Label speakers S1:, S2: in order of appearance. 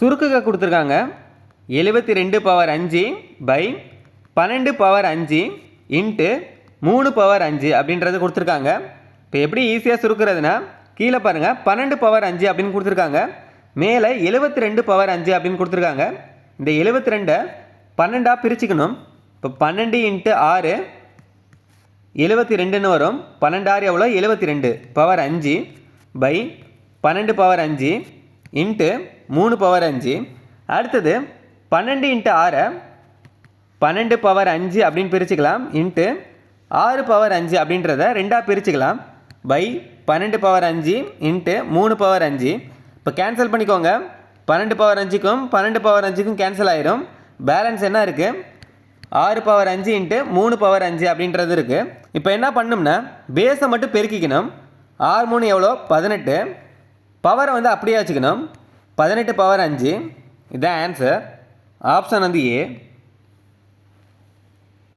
S1: சுருக்குக கொடுத்துருக்காங்க. எழுபத்தி ரெண்டு பவர் அஞ்சு பை பன்னெண்டு பவர் அஞ்சு இன்ட்டு மூணு பவர் அஞ்சு அப்படின்றது கொடுத்துருக்காங்க. இப்போ எப்படி ஈஸியாக சுருக்குறதுனா கீழே பாருங்கள் பன்னெண்டு பவர் அஞ்சு அப்படின்னு கொடுத்துருக்காங்க. மேலே எழுபத்தி ரெண்டு பவர் அஞ்சு அப்படின்னு கொடுத்துருக்காங்க. இந்த எழுபத்தி ரெண்டை பன்னெண்டாக பிரிச்சுக்கணும். இப்போ பன்னெண்டு இன்ட்டு ஆறு எழுபத்தி ரெண்டுன்னு வரும். பன்னெண்டாறு எவ்வளோ எழுபத்தி ரெண்டு. பவர் அஞ்சு பை பன்னெண்டு பவர் அஞ்சு இன்ட்டு மூணு பவர் அஞ்சு. அடுத்தது பன்னெண்டு இன்ட்டு ஆறை. பன்னெண்டு பவர் அஞ்சு அப்படின்னு பிரிச்சுக்கலாம். இன்ட்டு ஆறு பவர் அஞ்சு அப்படின்றத ரெண்டாக பிரிச்சுக்கலாம். பை பன்னெண்டு பவர் அஞ்சு இன்ட்டு மூணு பவர் அஞ்சு. இப்போ கேன்சல் பண்ணிக்கோங்க. பன்னெண்டு பவர் அஞ்சுக்கும் பன்னெண்டு பவர் அஞ்சுக்கும் கேன்சல் ஆயிரும். பேலன்ஸ் என்ன இருக்குது ஆறு பவர் அஞ்சு இன்ட்டு மூணு பவர் அஞ்சு அப்படின்றது இருக்குது இப்போ என்ன பண்ணணும்னா பேஸை மட்டும் பெருக்கிக்கணும். ஆறு மூணு எவ்வளோ? பதினெட்டு. பவரை வந்து அப்படியே வச்சுக்கணும். பதினெட்டு பவர் அஞ்சு. இதுதான் ஆன்சர் ஆப்ஷன் வந்து ஏ